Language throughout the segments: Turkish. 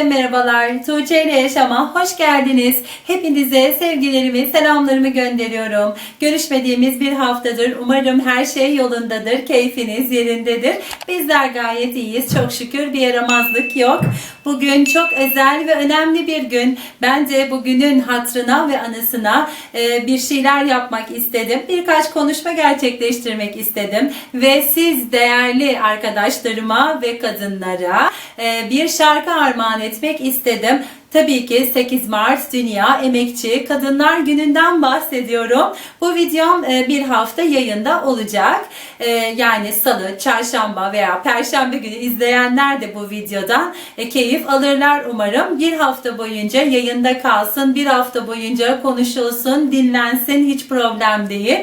Herkese merhabalar. Tuğçe ile Yaşam'a hoş geldiniz. Hepinize sevgilerimi, selamlarımı gönderiyorum. Görüşmediğimiz bir haftadır. Umarım her şey yolundadır. Keyfiniz yerindedir. Bizler gayet iyiyiz. Çok şükür bir yaramazlık yok. Bugün çok özel ve önemli bir gün. Ben de bugünün hatrına ve anısına e, bir şeyler yapmak istedim. Birkaç konuşma gerçekleştirmek istedim. Ve siz değerli arkadaşlarıma ve kadınlara e, bir şarkı armağan etmek istedim. Tabii ki 8 Mart Dünya Emekçi Kadınlar Günü'nden bahsediyorum. Bu videom e, bir hafta yayında olacak. E, Yani salı, çarşamba veya perşembe günü izleyenler de bu videodan e, keyif alırlar umarım. Bir hafta boyunca yayında kalsın, bir hafta boyunca konuşulsun, dinlensin hiç problem değil.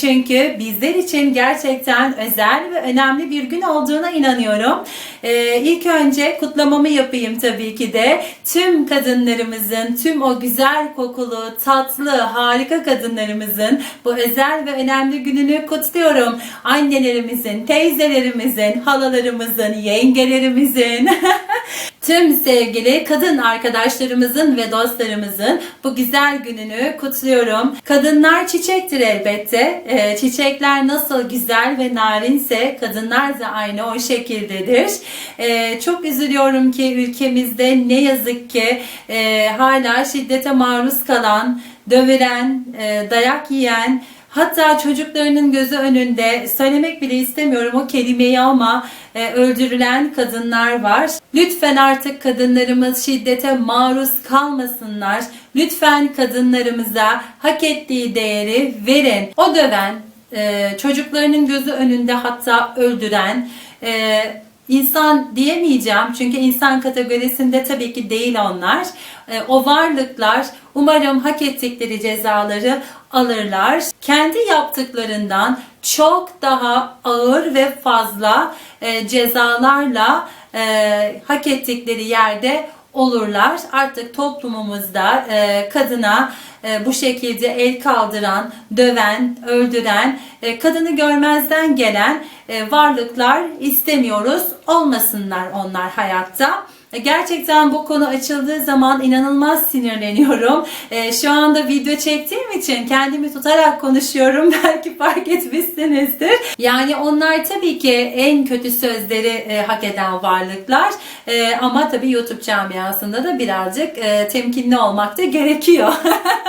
Çünkü bizler için gerçekten özel ve önemli bir gün olduğuna inanıyorum. İlk önce kutlamamı yapayım tabii ki de. Tüm kadınlarımızın, tüm o güzel kokulu, tatlı, harika kadınlarımızın bu özel ve önemli gününü kutluyorum. Annelerimizin, teyzelerimizin, halalarımızın, yengelerimizin, tüm sevgili kadın arkadaşlarımızın ve dostlarımızın bu güzel gününü kutluyorum. Kadınlar çiçektir elbette. Ee, çiçekler nasıl güzel ve narinse kadınlar da aynı o şekildedir. Ee, çok üzülüyorum ki ülkemizde ne yazık ki e, hala şiddete maruz kalan, dövülen, e, dayak yiyen, Hatta çocuklarının gözü önünde söylemek bile istemiyorum o kelimeyi ama e, öldürülen kadınlar var. Lütfen artık kadınlarımız şiddete maruz kalmasınlar. Lütfen kadınlarımıza hak ettiği değeri verin. O döven, e, çocuklarının gözü önünde hatta öldüren, e, İnsan diyemeyeceğim çünkü insan kategorisinde tabii ki değil onlar. E, o varlıklar umarım hak ettikleri cezaları alırlar. Kendi yaptıklarından çok daha ağır ve fazla e, cezalarla e, hak ettikleri yerde olurlar. Artık toplumumuzda e, kadına e, bu şekilde el kaldıran, döven, öldüren, e, kadını görmezden gelen e, varlıklar istemiyoruz. Olmasınlar onlar hayatta. E, Gerçekten bu konu açıldığı zaman inanılmaz sinirleniyorum. E, şu anda video çektiğim için kendimi tutarak konuşuyorum. Belki fark etmişsinizdir. Yani onlar tabii ki en kötü sözleri e, hak eden varlıklar. Ama tabii YouTube camiasında da birazcık temkinli olmak da gerekiyor.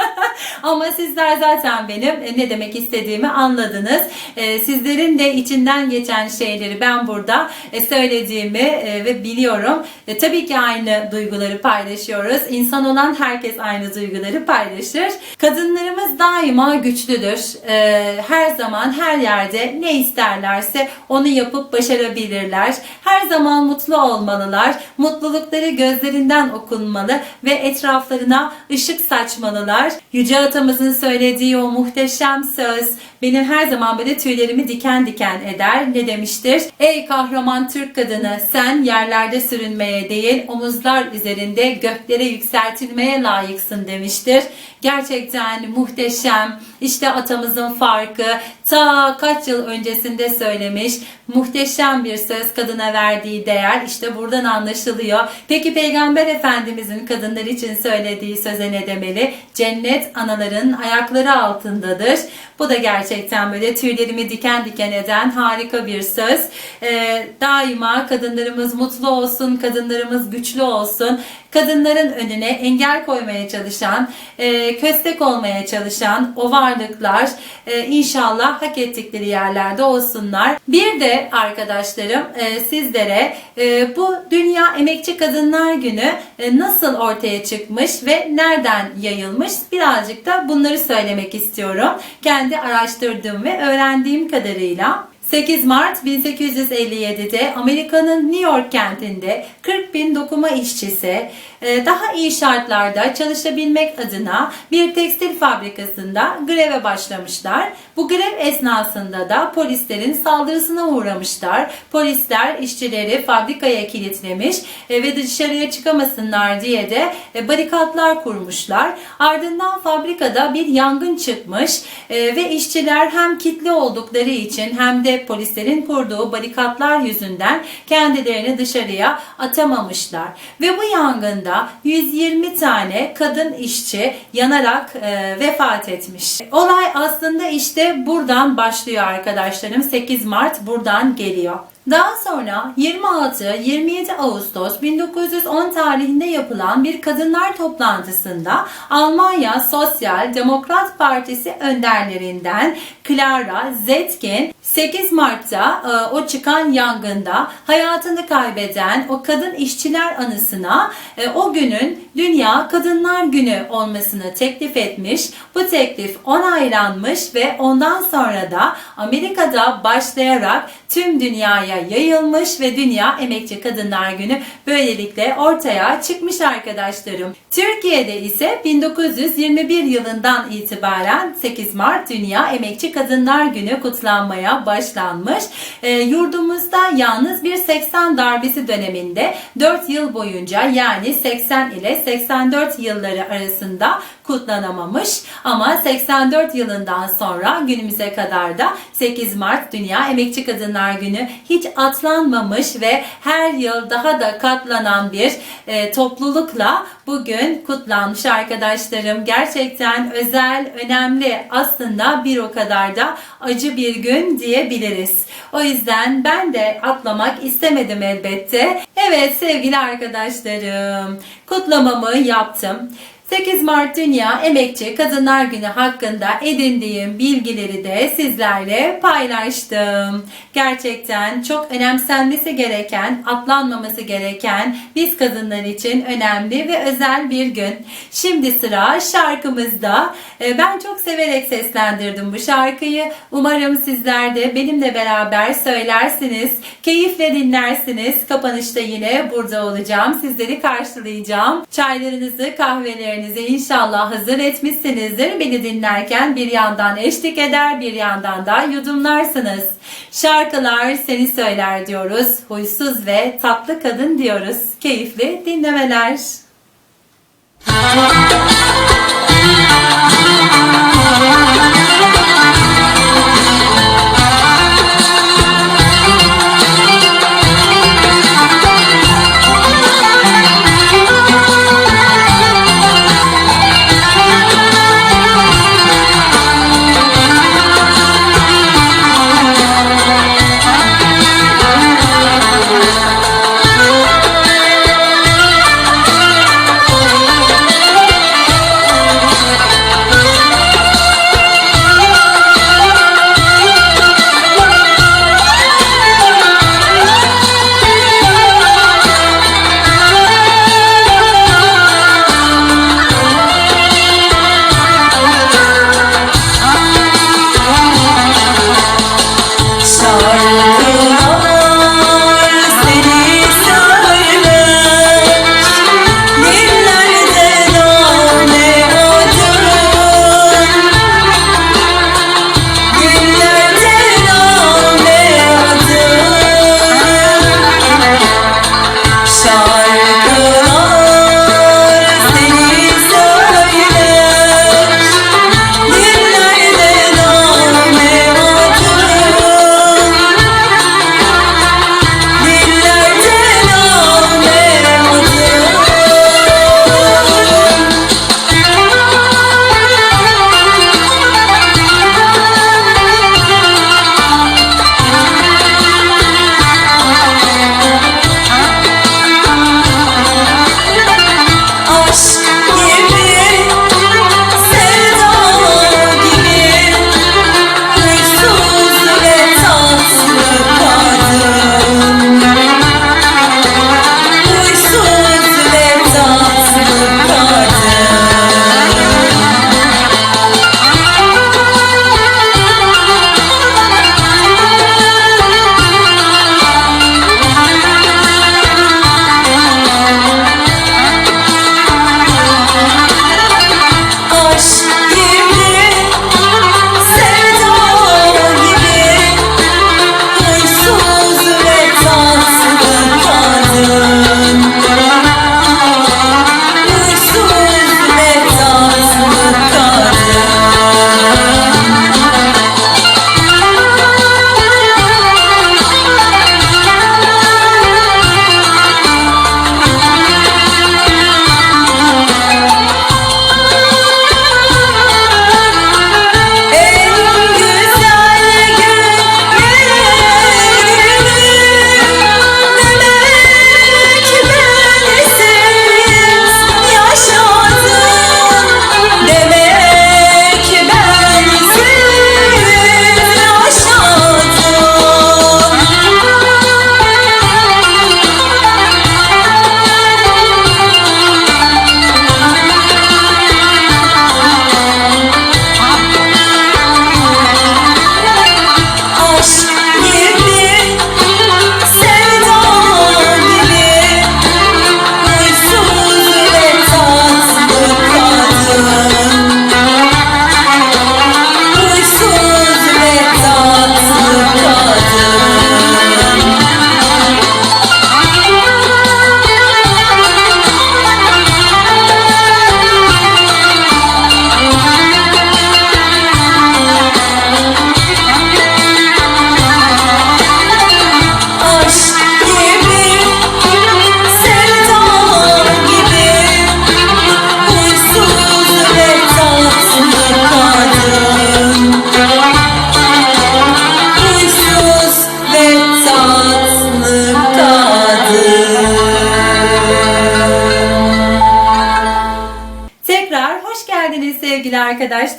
Ama sizler zaten benim e, ne demek istediğimi anladınız. E, Sizlerin de içinden geçen şeyleri ben burada e, söylediğimi ve biliyorum. Tabii ki aynı duyguları paylaşıyoruz. İnsan olan herkes aynı duyguları paylaşır. Kadınlarımız daima güçlüdür. Her zaman her yerde ne isterlerse onu yapıp başarabilirler. Her zaman mutlu olmalılar. Mutlulukları gözlerinden okunmalı ve etraflarına ışık saçmalılar. Yüce Atamızın söylediği o muhteşem söz benim her zaman böyle tüylerimi diken diken eder. Ne demiştir? Ey kahraman Türk kadını sen yerlerde sürünmeye değil omuzlar üzerinde göklere yükseltilmeye layıksın demiştir. Gerçekten muhteşem. İşte atamızın farkı ta kaç yıl öncesinde söylemiş. Muhteşem bir söz kadına verdiği değer işte buradan anlaşılıyor. Peki Peygamber Efendimizin kadınlar için söylediği söze ne demeli? Cennet anaların ayakları altındadır. Bu da gerçekten böyle tüylerimi diken diken eden harika bir söz. Ee, daima kadınlarımız mutlu olsun, kadınlarımız güçlü olsun. Kadınların önüne engel koymaya çalışan, e, köstek olmaya çalışan o varlıklar e, inşallah hak ettikleri yerlerde olsunlar. Bir de arkadaşlarım e, sizlere e, bu Dünya Emekçi Kadınlar Günü e, nasıl ortaya çıkmış ve nereden yayılmış birazcık da bunları söylemek istiyorum. Kendi araştırdığım ve öğrendiğim kadarıyla 8 Mart 1857'de Amerika'nın New York kentinde 40 bin dokuma işçisi e, daha iyi şartlarda çalışabilmek adına bir tekstil fabrikasında greve başlamışlar. Bu grev esnasında da polislerin saldırısına uğramışlar. Polisler işçileri fabrikaya kilitlemiş e, ve dışarıya çıkamasınlar diye de e, barikatlar kurmuşlar. Ardından fabrikada bir yangın çıkmış ve işçiler hem kitle oldukları için hem de polislerin kurduğu barikatlar yüzünden kendilerini dışarıya atamamışlar. Ve bu yangında 120 tane kadın işçi yanarak e, vefat etmiş. Olay aslında işte buradan başlıyor arkadaşlarım. 8 Mart buradan geliyor. Daha sonra 26-27 Ağustos 1910 tarihinde yapılan bir kadınlar toplantısında Almanya Sosyal Demokrat Partisi önderlerinden Clara Zetkin 8 Mart'ta e, o çıkan yangında hayatını kaybeden o kadın işçiler anısına e, o günün Dünya Kadınlar Günü olmasını teklif etmiş. Bu teklif onaylanmış ve ondan sonra da Amerika'da başlayarak tüm dünyaya yayılmış ve Dünya Emekçi Kadınlar Günü böylelikle ortaya çıkmış arkadaşlarım. Türkiye'de ise 1921 yılından itibaren 8 Mart Dünya Emekçi Kadınlar Günü kutlanmaya başlanmış. E, yurdumuzda yalnız bir 80 darbesi döneminde 4 yıl boyunca yani 80 ile 84 yılları arasında kutlanamamış ama 84 yılından sonra günümüze kadar da 8 Mart Dünya Emekçi Kadınlar Günü hiç atlanmamış ve her yıl daha da katlanan bir e, toplulukla bugün kutlanmış arkadaşlarım. Gerçekten özel, önemli aslında bir o kadar da acı bir gün diyebiliriz. O yüzden ben de atlamak istemedim elbette. Evet sevgili arkadaşlarım kutlamamı yaptım. 8 Mart Dünya Emekçi Kadınlar Günü hakkında edindiğim bilgileri de sizlerle paylaştım. Gerçekten çok önemsenmesi gereken, atlanmaması gereken biz kadınlar için önemli ve özel bir gün. Şimdi sıra şarkımızda. Ee, Ben çok severek seslendirdim bu şarkıyı. Umarım sizler de benimle beraber söylersiniz, keyifle dinlersiniz. Kapanışta yine burada olacağım. Sizleri karşılayacağım. Çaylarınızı, kahvelerinizi inşallah hazır etmişsinizdir. Beni dinlerken bir yandan eşlik eder, bir yandan da yudumlarsınız. Şarkılar seni söyler diyoruz. Huysuz ve tatlı kadın diyoruz. Keyifli dinlemeler. Thank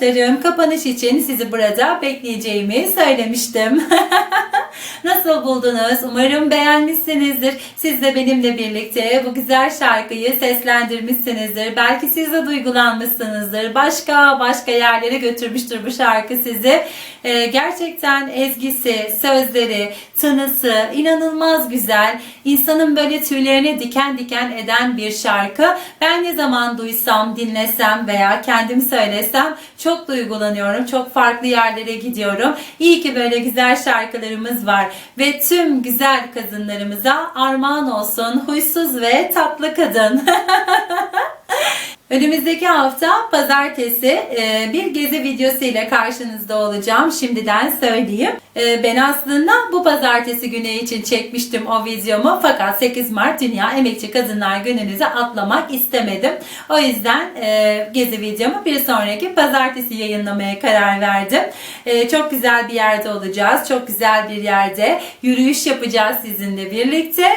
arkadaşlarım. Kapanış için sizi burada bekleyeceğimi söylemiştim. Nasıl buldunuz? Umarım beğenmişsinizdir. Siz de benimle birlikte bu güzel şarkıyı seslendirmişsinizdir. Belki siz de duygulanmışsınızdır. Başka başka yerlere götürmüştür bu şarkı sizi. Ee, gerçekten ezgisi, sözleri, tınısı inanılmaz güzel. İnsanın böyle tüylerini diken diken eden bir şarkı. Ben ne zaman duysam, dinlesem veya kendim söylesem çok duygulanıyorum. Çok farklı yerlere gidiyorum. İyi ki böyle güzel şarkılarımız var. Ve tüm güzel kadınlarımıza armağan olsun. Huysuz ve tatlı kadın. Önümüzdeki hafta pazartesi e, bir gezi videosu ile karşınızda olacağım. Şimdiden söyleyeyim. E, Ben aslında bu pazartesi günü için çekmiştim o videomu. Fakat 8 Mart Dünya Emekçi Kadınlar Günü'nüzü atlamak istemedim. O yüzden e, gezi videomu bir sonraki pazartesi yayınlamaya karar verdim. Çok güzel bir yerde olacağız. Çok güzel bir yerde yürüyüş yapacağız sizinle birlikte.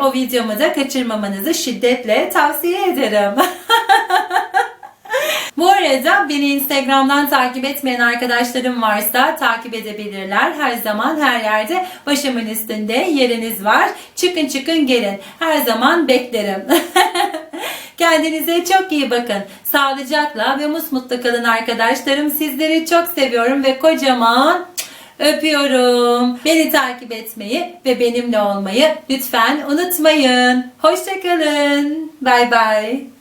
O videomu da kaçırmamanızı şiddetle tavsiye ederim. Bu arada beni Instagram'dan takip etmeyen arkadaşlarım varsa takip edebilirler. Her zaman her yerde başımın üstünde yeriniz var. Çıkın çıkın gelin. Her zaman beklerim. Kendinize çok iyi bakın. Sağlıcakla ve musmutlu kalın arkadaşlarım. Sizleri çok seviyorum ve kocaman öpüyorum. Beni takip etmeyi ve benimle olmayı lütfen unutmayın. Hoşçakalın. Bay bay.